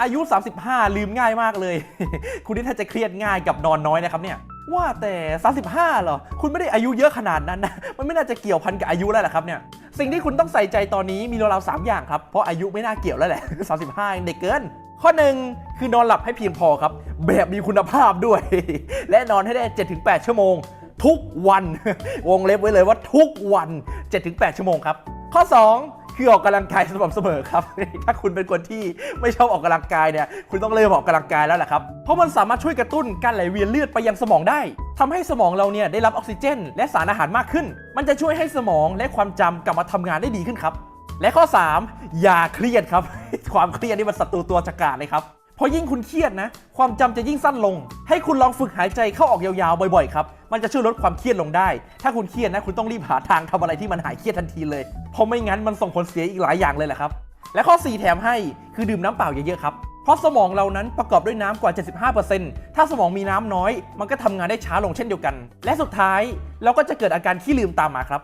อายุ 35 ลืมง่ายมากเลย คุณนี่ถ้าจะเครียดง่ายกับนอนน้อยนะครับเนี่ยว่าแต่ 35 เหรอ คุณไม่ได้อายุเยอะขนาดนั้นนะ มันไม่น่าจะเกี่ยวพันกับอายุแล้วแหละครับเนี่ย สิ่งที่คุณต้องใส่ใจตอนนี้มีราวๆสามอย่างครับ เพราะอายุไม่น่าเกี่ยวแล้วแหละ 35เด็กเกิน ข้อหนึ่งคือนอนหลับให้เพียงพอครับ แบบมีคุณภาพด้วย และนอนให้ได้ 7-8 ชั่วโมง ทุกวัน วงเล็บไว้เลยว่าทุกวัน 7-8 ชั่วโมงครับ ข้อ 2 คือออกกำลังกายสม่ำเสมอครับ ถ้าคุณเป็นคนที่ไม่ชอบออกกำลังกายเนี่ย คุณต้องเริ่มออกกำลังกายแล้วแหละครับ เพราะมันสามารถช่วยกระตุ้นการไหลเวียนเลือดไปยังสมองได้ทำให้สมองเราเนี่ยได้รับออกซิเจน และสารอาหารมากขึ้น มันจะช่วยให้สมองและความจำกลับมาทำงานได้ดีขึ้นครับ และข้อ 3 อย่าเครียดครับ ความเครียดนี่มันศัตรูตัวจักรเลยครับ เพราะยิ่งคุณเครียดนะ ความจำจะยิ่งสั้นลง ให้คุณลองฝึกหายใจเข้าออกยาวๆ บ่อยๆครับ มันจะช่วยลดความเครียดลงได้ ถ้าคุณเครียดนะ คุณต้องรีบหาทางทำอะไรที่มันหายเครียดทันทีเลย เพราะไม่งั้นมันส่งผลเสียอีกหลายอย่างเลยแหละครับ และข้อ 4 แถมให้คือดื่มน้ำเปล่าเยอะๆครับ เพราะสมองเรานั้นประกอบด้วยน้ำกว่า 75%ถ้าสมองมีน้ำน้อย มันก็ทำงานได้ช้าลงเช่นเดียวกัน และสุดท้ายเราก็จะเกิดอาการขี้ลืมตามมาครับ